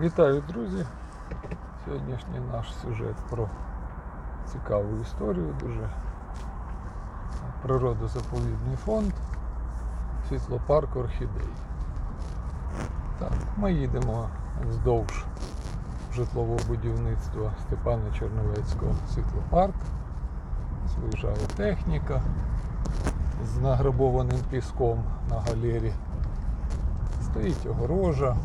Вітаю, друзі! Сьогоднішній наш сюжет про цікаву історію дуже. Природозаповідний фонд, світлопарк Орхідей. Так, ми їдемо вздовж житлового будівництва Степана Черновецького світлопарк. Виїжджає техніка з награбованим піском на галері. Стоїть огорожа.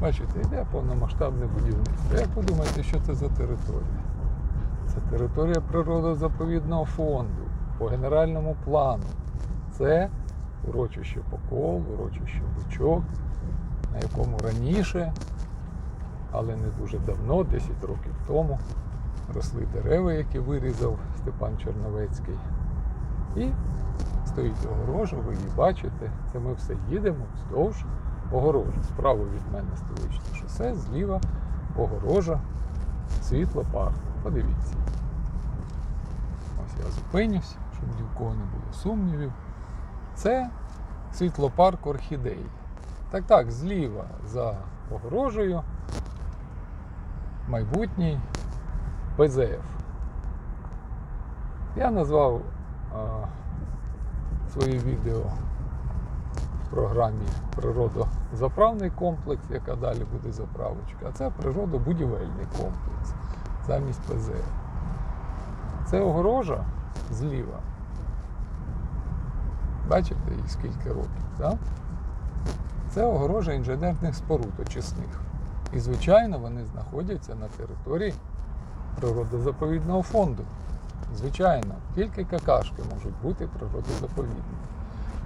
Бачите, йде повномасштабне будівництво. Як ви думаєте, що це за територія? Це територія природозаповідного фонду по генеральному плану. Це урочище Покол, урочище Бучок, на якому раніше, але не дуже давно, 10 років тому, росли дерева, які вирізав Степан Черновецький. І стоїть огорожа, ви її бачите. Це ми все їдемо вздовж огорожі. Справа від мене столичне шосе, зліва огорожа, світло парк. Подивіться. Ось я зупинюсь, щоб ні в кого не було сумнівів. Це світлопарк орхідей. Так, так, зліва за огорожею майбутній ПЗФ. Я назвав а, своє відео програмі природозаправний комплекс, яка далі буде заправочка, а це природобудівельний комплекс замість ПЗФ. Це огорожа зліва. Бачите, їй скільки років, так? Це огорожа інженерних споруд очисних. І, звичайно, вони знаходяться на території природозаповідного фонду. Звичайно, тільки какашки можуть бути природозаповідними.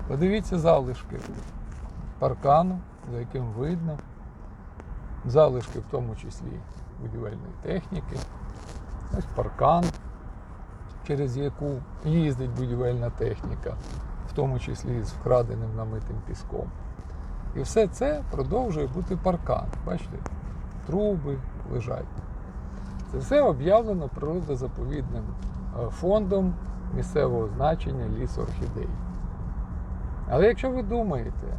Подивіться залишки паркану, за яким видно, залишки в тому числі будівельної техніки. Ось паркан, через яку їздить будівельна техніка, в тому числі з вкраденим намитим піском. І все це продовжує бути паркан. Бачите, труби лежать. Це все об'явлено природозаповідним е, фондом місцевого значення ліс орхідей. Але якщо ви думаєте,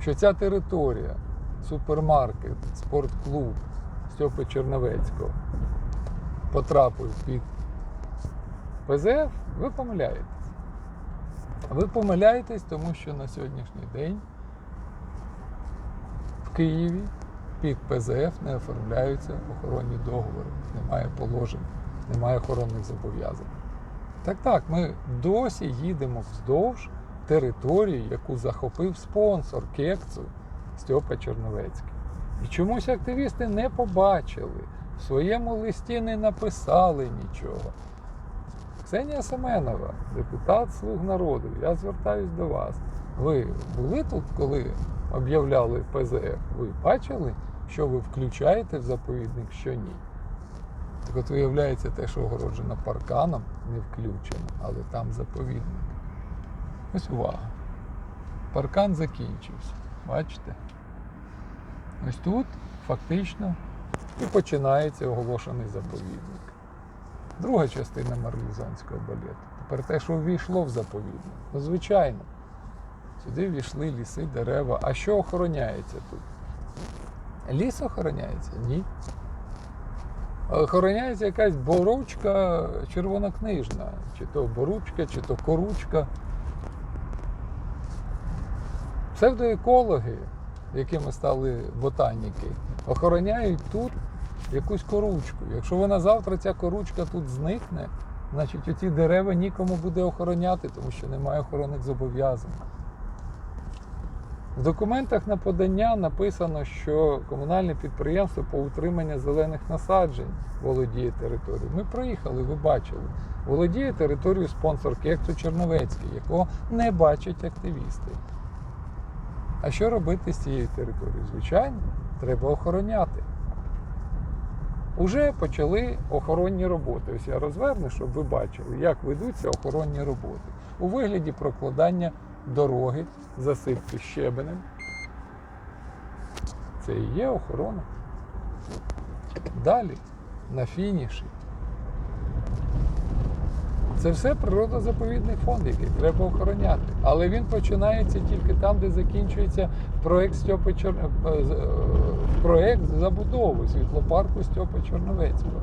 що ця територія, супермаркет, спортклуб Стьопи Черновецького потрапив під ПЗФ, ви помиляєтесь. Ви помиляєтесь, тому що на сьогоднішній день в Києві під ПЗФ не оформляються охоронні договори, немає положень, немає охоронних зобов'язань. Так, так, ми досі їдемо вздовж території, яку захопив спонсор кекцу Стьопа Черновецький. І чомусь активісти не побачили, в своєму листі не написали нічого. Ксенія Семенова, депутат Слуг народу, я звертаюсь до вас. Ви були тут, коли об'являли ПЗФ? Ви бачили, що ви включаєте в заповідник, що ні? Так от виявляється, те, що огороджено парканом, не включено, але там заповідник. Ось увага. Паркан закінчився. Бачите? Ось тут фактично і починається оголошений заповідник. Друга частина марлізанського балету. Тепер те, що ввійшло в заповідник. Ну, звичайно, сюди ввійшли ліси, дерева. А що охороняється тут? Ліс охороняється? Ні. Охороняється якась боручка червонокнижна, чи то боручка, чи то коручка. Псевдоекологи, якими стали ботаніки, охороняють тут якусь коручку. Якщо вона завтра ця коручка тут зникне, значить оці дерева нікому буде охороняти, тому що немає охоронних зобов'язань. В документах на подання написано, що комунальне підприємство по утриманню зелених насаджень володіє територією. Ми проїхали, ви бачили. Володіє територією спонсор Кексу Черновецький, якого не бачать активісти. А що робити з цією територією? Звичайно, треба охороняти. Уже почали охоронні роботи. Ось я розверну, щоб ви бачили, як ведуться охоронні роботи. У вигляді прокладання дороги, засипки щебенем. Це і є охорона. Далі, на фініші. Це все природозаповідний фонд, який треба охороняти. Але він починається тільки там, де закінчується проект Стьопи Чер... е, е, проект забудови світлопарку Стьопа Чорновецького.